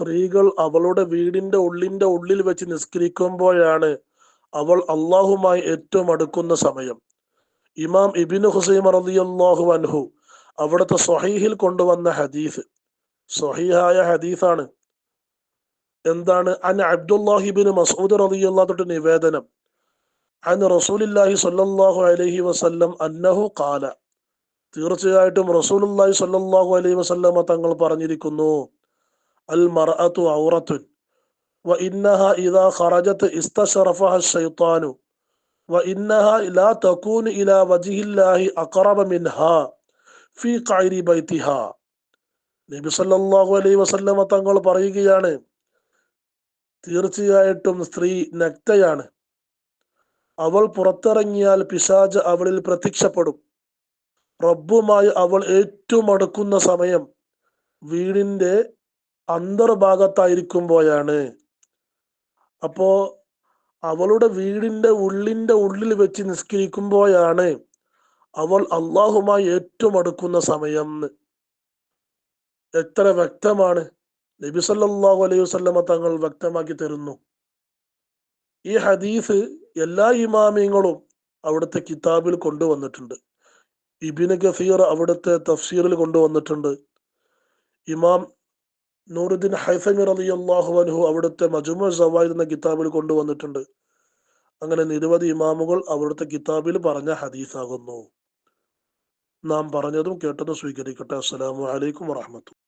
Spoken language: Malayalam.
സ്ത്രീകൾ അവളുടെ വീടിന്റെ ഉള്ളിന്റെ ഉള്ളിൽ വെച്ച് നിസ്കരിക്കുമ്പോഴാണ് അവൾ അള്ളാഹുമായി ഏറ്റവും അടുക്കുന്ന സമയം. ഇമാം ഇബിന് ഹുസൈം റളിയല്ലാഹു അൻഹു അവിടുത്തെ സൊഹീഹിൽ കൊണ്ടുവന്ന ഹദീസ്. സൊഹീഹായ ഹദീസാണ്. എന്താണ്? അൻ അബ്ദുല്ലാഹിബിന് മസൂദ് റളിയല്ലാഹു തൊട്ട് നിവേദനം. അൻ റസൂലില്ലാഹി സ്വല്ലല്ലാഹു അലൈഹി വസല്ലം അന്നഹു കാല തീർച്ചയായിട്ടും റസൂലുള്ളാഹി സ്വല്ലല്ലാഹു അലൈഹി വസല്ലമ തങ്ങൾ പറഞ്ഞിരിക്കുന്നു. അൽ മർഅത്തു ഔറത്തുൻ വ ഇന്നഹ ഇദാ ഖറജത് ഇസ്തശറഫഹ الشيطان وإنها لا تكون إلى وجه الله أقرب منها في قعر بيتها നബി സല്ലല്ലാഹു അലൈഹി വസല്ലമ തങ്ങൾ പറയുകയാണ് തീർച്ചയായിട്ടും സ്ത്രീ നഗ്നയാണ് അവൾ പുറത്തിറങ്ങിയാൽ പിശാജ് അവളിൽ പ്രത്യക്ഷപ്പെടും റബ്ബുമായി അവൾ ഏറ്റവും അടുക്കുന്ന സമയം വീടിന്റെ അന്തർഭാഗത്തായിരിക്കുമ്പോഴാണ്. അപ്പോ അവളുടെ വീടിന്റെ ഉള്ളിന്റെ ഉള്ളിൽ വെച്ച് നിസ്കരിക്കുമ്പോഴാണ് അവൾ അള്ളാഹുമായി ഏറ്റവും അടുക്കുന്ന സമയം. എത്ര വ്യക്തമാണ്. നബി സല്ലാഹു അലൈഹി വസ്ലമ തങ്ങൾ വ്യക്തമാക്കി തരുന്നു. ഈ ഹദീസ് എല്ലാ ഇമാമിയങ്ങളും അവിടുത്തെ കിതാബിൽ കൊണ്ടുവന്നിട്ടുണ്ട്. ഇബിന് ഗഫീർ അവിടുത്തെ തഫ്സീറിൽ കൊണ്ടുവന്നിട്ടുണ്ട്. ഇമാം നൂറുദ്ദീൻ ഹൈഫമിർ അലി അള്ളാഹു അനുഹു അവിടുത്തെ മജുമ സവായ് എന്ന കിതാബിൽ കൊണ്ടുവന്നിട്ടുണ്ട്. അങ്ങനെ നിരവധി ഇമാമുകൾ അവിടുത്തെ കിതാബിൽ പറഞ്ഞ ഹദീസാകുന്നു. നാം പറഞ്ഞതും കേട്ടതും സ്വീകരിക്കട്ടെ. അസ്സലാമു അലൈക്കും വറഹ്മത്തുള്ളാഹി